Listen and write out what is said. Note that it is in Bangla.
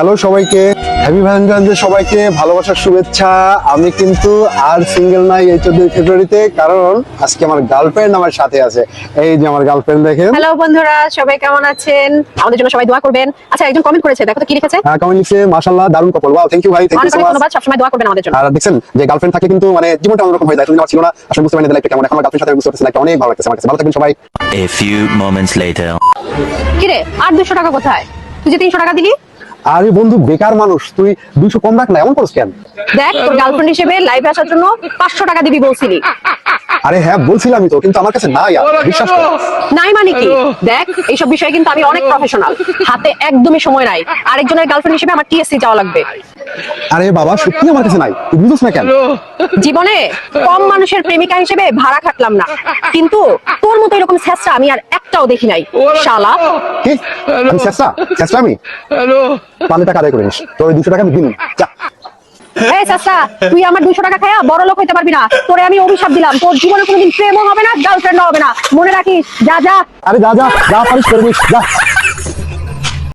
হ্যালো সবাইকে। হ্যাপি ভ্যালেন্টাইন্স ডে সবাইকে। ভালোবাসার শুভেচ্ছা। আমি কিন্তু আর সিঙ্গেল নাই এই চোদ্দই ফেব্রুয়ারিতে কারণ আজকে আমার গার্লফ্রেন্ড আমার সাথে আছে। এই যে আমার গার্লফ্রেন্ড দেখেন। হ্যালো বন্ধুরা সবাই কেমন আছেন? আমাদের জন্য সবাই দোয়া করবেন। আচ্ছা একজন কমেন্ট করেছে দেখো তো কি লিখেছে? হ্যাঁ কমেন্ট লিখছে মাশাআল্লাহ দারুণ কপল ওয়াও থ্যাংক ইউ ভাই থ্যাংক ইউ সো মাচ ধন্যবাদ সবসময় দোয়া করবেন আমাদের জন্য। আর দেখছেন যে গার্লফ্রেন্ড থাকে কিন্তু মানে জীবনটা অন্যরকম হয়ে যায় তুমি আমার ছিল না আসলে বুঝতে পারিনি লাইফটা কেমন। এখন আমার গার্লফ্রেন্ড সাথে বুঝতে পারছি লাইফটা অনেক ভালো লাগছে আমার কাছে। ভালো থাকবেন সবাই। A few moments later. কিরে আর দুশো টাকা কোথায়? তুই যে তিনশো টাকা দিলি? আরে বন্ধু বেকার মানুষ তুই দুইশো কম রাখ না এমন করছ কেন? দেখ তোর গার্লফ্রেন্ড হিসেবে লাইভে আসার জন্য পাঁচশো টাকা দিবি বলছিলি। আরে হ্যাঁ বলছিলামই তো কিন্তু আমার কাছে নাই বিশ্বাস কর। নাই মানে কি? দেখ এইসব বিষয়ে কিন্তু আমি অনেক প্রফেশনাল হাতে একদমই সময় নাই। আরেকজনের গার্লফ্রেন্ড হিসেবে আমার টিএসসি যাওয়া লাগবে। আরে বাবা সত্যি আমার কাছে নাই। তুই বুঝছ না কেন? জীবনে কম মানুষের প্রেমিকা হিসেবে ভাড়া খাটলাম না। কিন্তু তোর মতো এরকম ছেঁচড়া আমি আর একটাও দেখি নাই। শালা। কি? আমি আমি? পালে টাকা আদায় করে নিস। তোর দুশো টাকা আমি দিন যা। এই চাচা তুই আমার দুশো টাকা খায়া বড় লোক হইতে পারবি না। তোরে আমি অভিশাপ দিলাম। তোর জীবনে কোনোদিন প্রেমও হবে না গার্লফ্রেন্ডও হবে না। মনে রাখিস যা যা। আরে যা যা। যা পারিস করে নিস। যা।